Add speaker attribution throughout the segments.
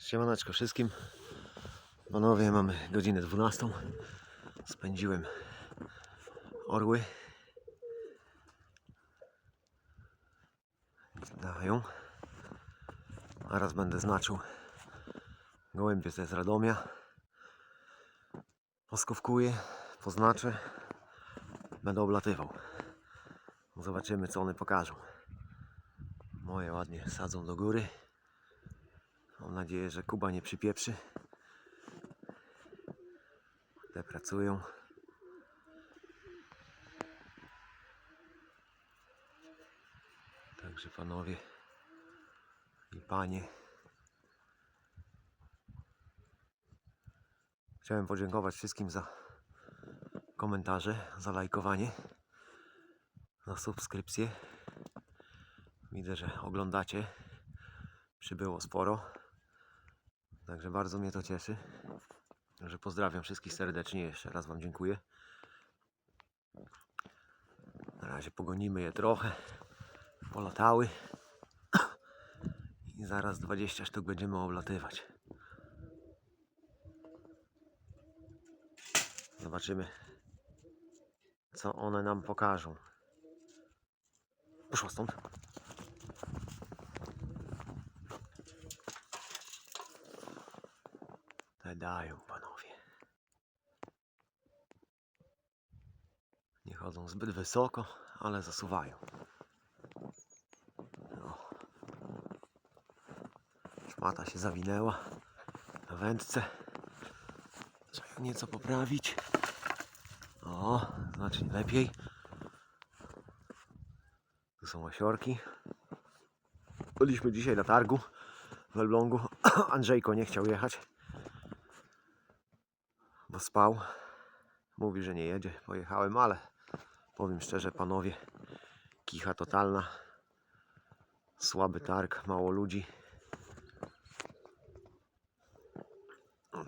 Speaker 1: Siemaneczko wszystkim. Panowie, mamy godzinę 12. Spędziłem orły. Dają. Zaraz będę znaczył gołębie ze z Radomia. Poskówkuję, poznaczę. Będę oblatywał. Zobaczymy co one pokażą. Moje ładnie sadzą do góry. Mam nadzieję, że Kuba nie przypieprzy. Te pracują. Także panowie i panie. Chciałem podziękować wszystkim za komentarze, za lajkowanie, za subskrypcję. Widzę, że oglądacie. Przybyło sporo. Także bardzo mnie to cieszy. Także pozdrawiam wszystkich serdecznie. Jeszcze raz Wam dziękuję. Na razie pogonimy je trochę. Polatały. I zaraz 20 sztuk będziemy oblatywać. Zobaczymy, co one nam pokażą. Poszła stąd. Te dają panowie. Nie chodzą zbyt wysoko, ale zasuwają. Szmata się zawinęła na wędce. Trzeba ją nieco poprawić. O, znacznie lepiej. Tu są osiorki. Byliśmy dzisiaj na targu w Elblągu. Andrzejko nie chciał jechać spał. Mówi, że nie jedzie. Pojechałem, ale powiem szczerze, panowie, kicha totalna. Słaby targ, mało ludzi.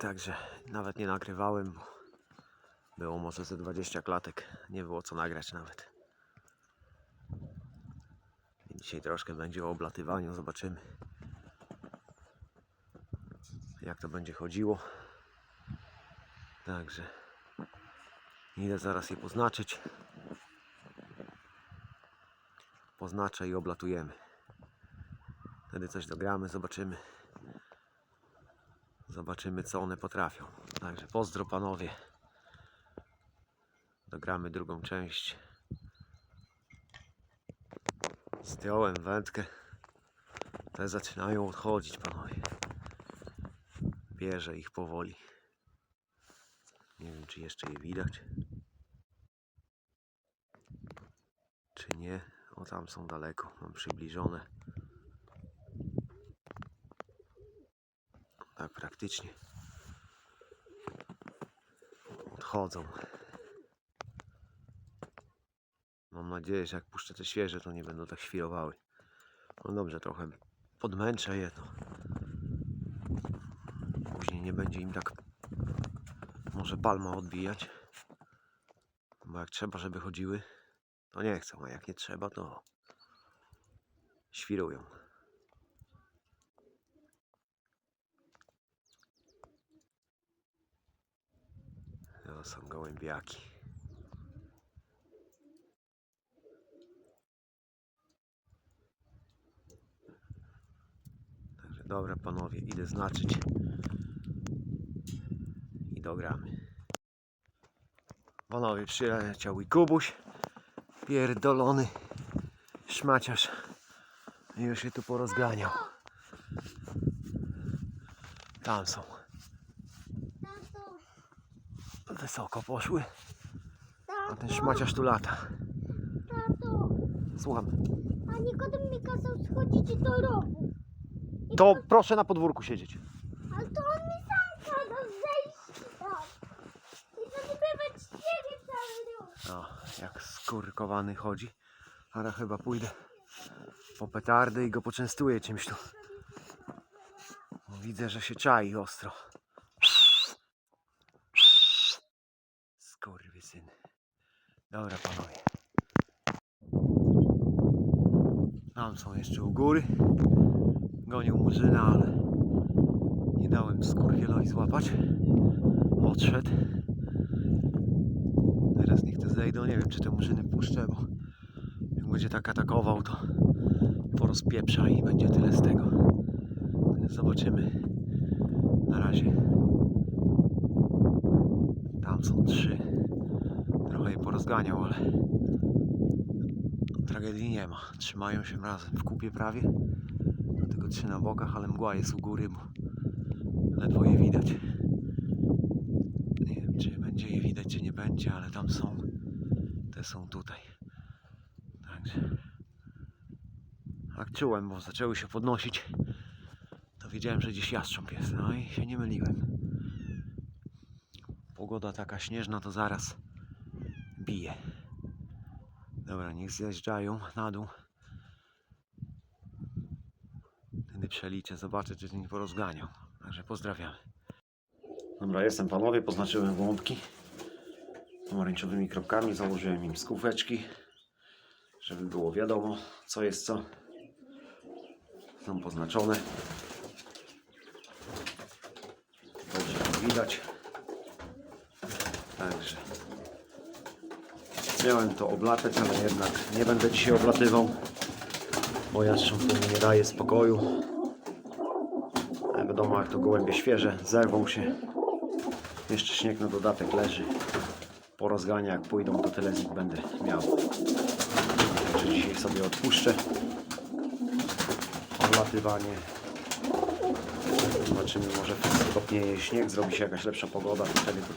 Speaker 1: Także nawet nie nagrywałem, bo było może ze 20 klatek. Nie było co nagrać nawet. Dzisiaj troszkę będzie o oblatywaniu, zobaczymy. Jak to będzie chodziło. Także idę zaraz je poznaczyć. Poznaczę i oblatujemy. Wtedy coś dogramy, zobaczymy. Zobaczymy co one potrafią. Także pozdro panowie. Dogramy drugą część. Zdjąłem wędkę. Te zaczynają odchodzić panowie. Bierze ich powoli. Nie wiem, czy jeszcze je widać. Czy nie? O, tam są daleko. Mam przybliżone. Tak, praktycznie. Odchodzą. Mam nadzieję, że jak puszczę te świeże, to nie będą tak świrowały. No dobrze, trochę podmęczę je, to później nie będzie im tak może palma odbijać. Bo jak trzeba, żeby chodziły, to nie chcą, a jak nie trzeba, to świrują. To są gołębiaki. Także dobra panowie, idę znaczyć i dogramy. Panowie, przyleciał i Kubuś, pierdolony szmaciarz. Już się tu porozganiał. Tam są. Wysoko poszły, a ten szmaciarz tu lata. Słucham.
Speaker 2: a Nikodem mi kazał schodzić do rowu.
Speaker 1: To proszę na podwórku siedzieć.
Speaker 2: Ale to on mi sam kazał zejść tam. I zasypywać śniegiem cały rok.
Speaker 1: O, jak skurkowany chodzi. Ale chyba pójdę po petardę i go poczęstuję czymś tu. Widzę, że się czai ostro. Skurwysyn. Dobra panowie. Tam są jeszcze u góry. Gonił murzyna, ale Dałem skurwielowi złapać. Odszedł. Zejdą. Nie wiem, czy te murzyny puszczę, bo jak będzie tak atakował, to porozpieprza i będzie tyle z tego. Zobaczymy. Na razie. Tam są trzy. Trochę je porozganiał, ale tragedii nie ma. Trzymają się razem w kupie prawie. Tylko trzy na bokach, ale mgła jest u góry, bo ledwo je widać. Nie wiem, czy będzie je widać, czy nie będzie, ale tam są. Te są tutaj. Także. Jak czułem, bo zaczęły się podnosić, to wiedziałem, że gdzieś jastrząb jest. No i się nie myliłem. Pogoda taka śnieżna, to zaraz bije. Dobra, niech zjeżdżają na dół. Wtedy przeliczę, zobaczę, czy nie porozganiał. Także pozdrawiamy. Dobra, jestem panowie, poznaczyłem gąbki pomarańczowymi kropkami, założyłem im skóweczki, żeby było wiadomo, co jest co. Są poznaczone. Dobrze to widać. Także miałem to oblatać, ale jednak nie będę dzisiaj oblatywał, bo jastrząb mi nie daje spokoju. Ale wiadomo, jak to gołębie świeże, zerwą się. Jeszcze śnieg na dodatek leży. Po jak pójdą, to tyle z nich będę miał. Także dzisiaj sobie odpuszczę. Oblatywanie. Zobaczymy, może stopnieje śnieg, zrobi się jakaś lepsza pogoda, wtedy to,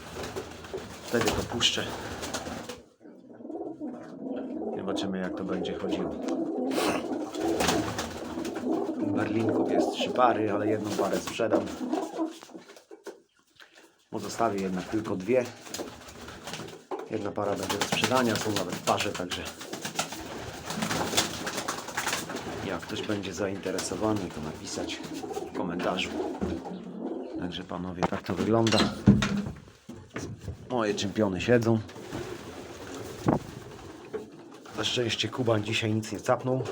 Speaker 1: wtedy to puszczę. Zobaczymy, jak to będzie chodziło. Berlinków jest trzy pary, ale jedną parę sprzedam. Pozostawię jednak tylko dwie. Jedna para będzie do sprzedania, są nawet parze, także jak ktoś będzie zainteresowany, to napisać w komentarzu. Także panowie, tak to wygląda. Moje czempiony siedzą. Na szczęście Kuban dzisiaj nic nie capnął,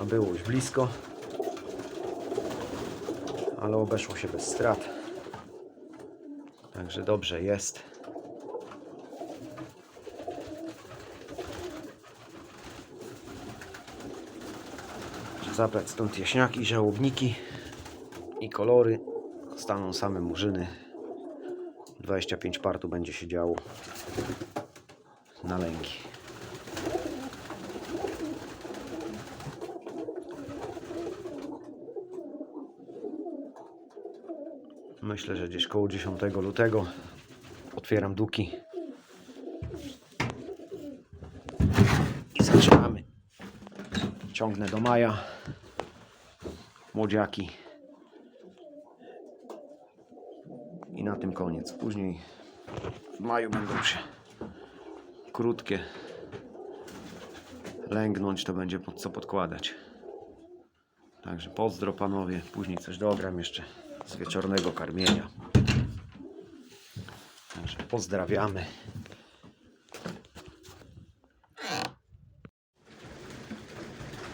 Speaker 1: a było już blisko. Ale obeszło się bez strat. Także dobrze jest. Zabrać stąd jaśniaki, żałobniki i kolory. Staną same murzyny. 25 par tu będzie się działo na lęgi. Myślę, że gdzieś koło 10 lutego otwieram duki i zaczynamy. Ciągnę do maja młodziaki i na tym koniec. Później w maju będą się krótkie lęgnąć, to będzie pod co podkładać. Także pozdro panowie, później coś dogram jeszcze z wieczornego karmienia. Także pozdrawiamy.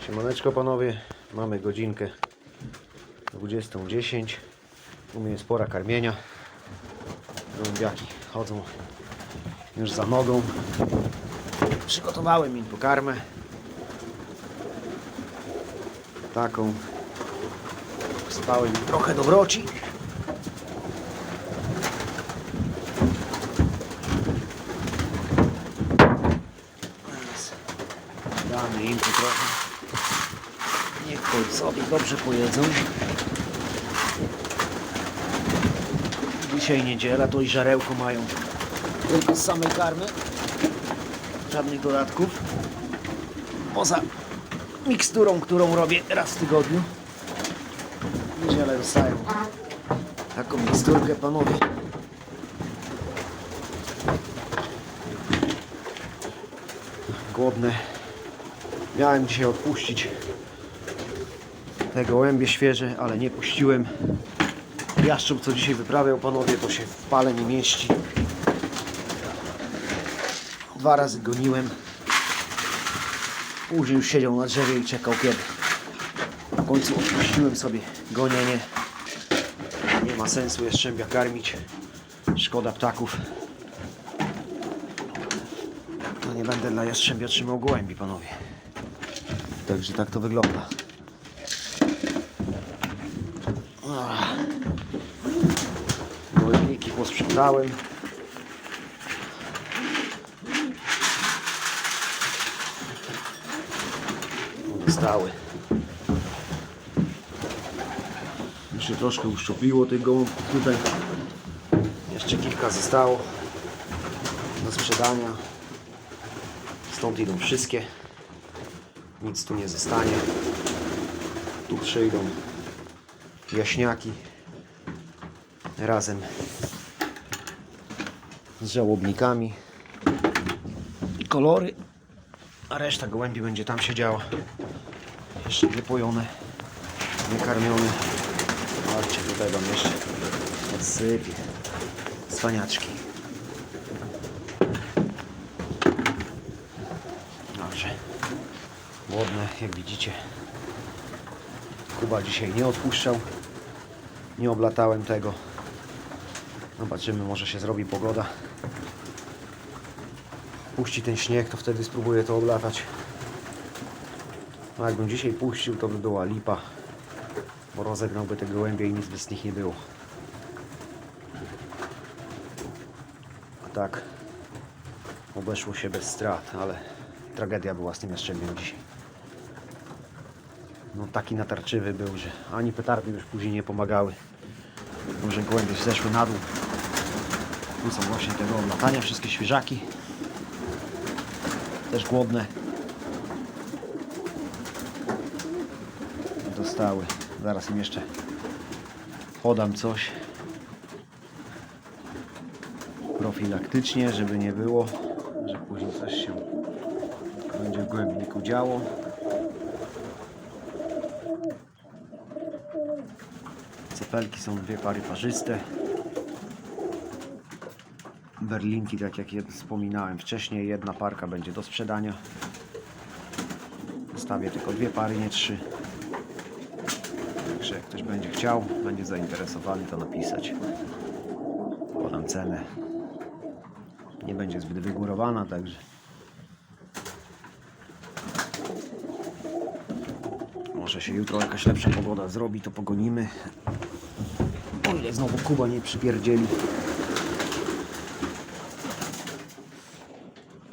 Speaker 1: Siemaneczko panowie, mamy godzinkę 20.10 U mnie jest pora karmienia. Gołębiaki chodzą już za nogą. Przygotowałem im pokarmę. Taką Spałem trochę dobroci. Damy im tu trochę Sobie dobrze pojedzą. Dzisiaj niedziela, to i żarełko mają tylko z samej karmy. Żadnych dodatków. Poza miksturą, którą robię raz w tygodniu. Niedzielę dostają taką miksturkę, panowie. Głodne. Miałem dzisiaj odpuścić te gołębie świeże, ale nie puściłem. Jaszczur, co dzisiaj wyprawiał, panowie, to się w pale nie mieści. Dwa razy goniłem. Później już siedział na drzewie i czekał kiedy. W końcu odpuściłem sobie gonienie. Nie ma sensu jastrzębia karmić. Szkoda ptaków. To nie będę dla jastrzębia trzymał gołębi, panowie. Także tak to wygląda. Zostały. Już się troszkę uszczupliło tych gołąbków tutaj. Jeszcze kilka zostało do sprzedania. Stąd idą wszystkie. Nic tu nie zostanie. Tu przyjdą jaśniaki razem z żałobnikami i kolory, a reszta gołębi będzie tam siedziała. Jeszcze niepojone, niekarmione. Chodźcie, tutaj wam jeszcze odsypię. Cwaniaczki. Dobrze. Głodne, jak widzicie. Kuba dzisiaj nie odpuszczał. Nie oblatałem tego. Zobaczymy, może się zrobi pogoda. Puści ten śnieg, to wtedy spróbuję to oblatać. No jakbym dzisiaj puścił, to by była lipa. Bo rozegnałby te gołębie i nic by z nich nie było. A tak obeszło się bez strat, ale tragedia była z tym jastrzębiem dzisiaj. No taki natarczywy był, że ani petardy już później nie pomagały. Może gołębie zeszły na dół. Tu są właśnie tego latania, wszystkie świeżaki. Też głodne. Dostały. Zaraz im jeszcze podam coś profilaktycznie, żeby nie było, że później coś się będzie w głębniku działo. Cepelki są dwie pary parzyste. Berlinki, tak jak wspominałem wcześniej, jedna parka będzie do sprzedania. Zostawię tylko dwie pary, nie trzy. Także jak ktoś będzie chciał, będzie zainteresowany, to napisać. Podam cenę. Nie będzie zbyt wygórowana, także może się jutro jakaś lepsza pogoda zrobi, to pogonimy. O ile znowu Kuba nie przypierdzieli.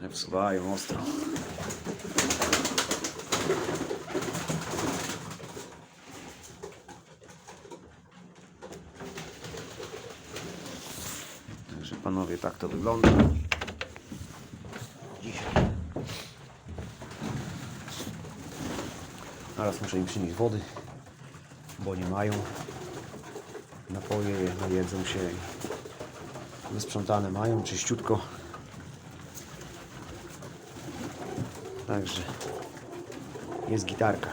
Speaker 1: Wsuwają ostro. Także panowie, tak to wygląda. Dzisiaj. Teraz muszę im przynieść wody, bo nie mają. Napoje najedzą się. Wysprzątane mają, czyściutko. Także jest gitarka.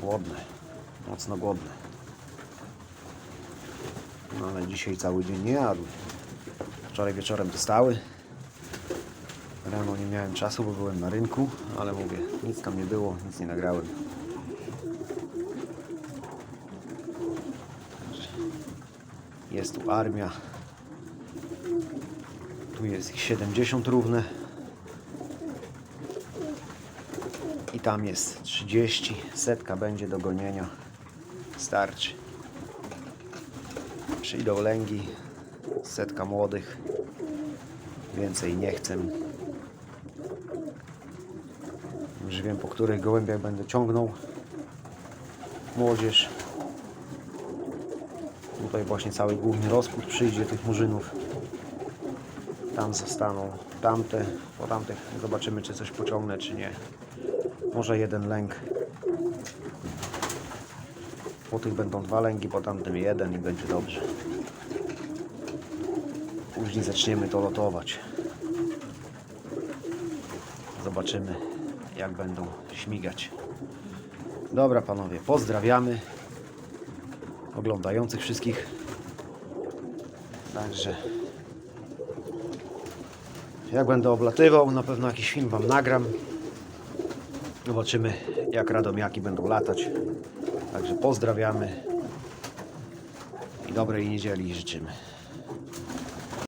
Speaker 1: Głodne, mocno głodne. No ale dzisiaj cały dzień nie jadł. Wczoraj wieczorem dostały. Rano nie miałem czasu, bo byłem na rynku, ale mówię, nic tam nie było, nic nie nagrałem. Jest tu armia. Tu jest ich 70 równe. I tam jest 30. Setka będzie do gonienia. Starczy. Przyjdą lęgi. Setka młodych. Więcej nie chcę. Już wiem po których gołębiach będę ciągnął. Młodzież. Tutaj właśnie cały główny rozpód przyjdzie tych murzynów. Tam zostaną tamte. Po tamtych zobaczymy czy coś pociągnę czy nie. Może jeden lęk. Po tych będą dwa lęgi, po tamtym jeden i będzie dobrze. Później zaczniemy to lotować. Zobaczymy, jak będą śmigać. Dobra, panowie, pozdrawiamy oglądających wszystkich. Także Jak będę oblatywał, na pewno jakiś film Wam nagram. Zobaczymy, jak radomiaki będą latać. Także pozdrawiamy i dobrej niedzieli życzymy.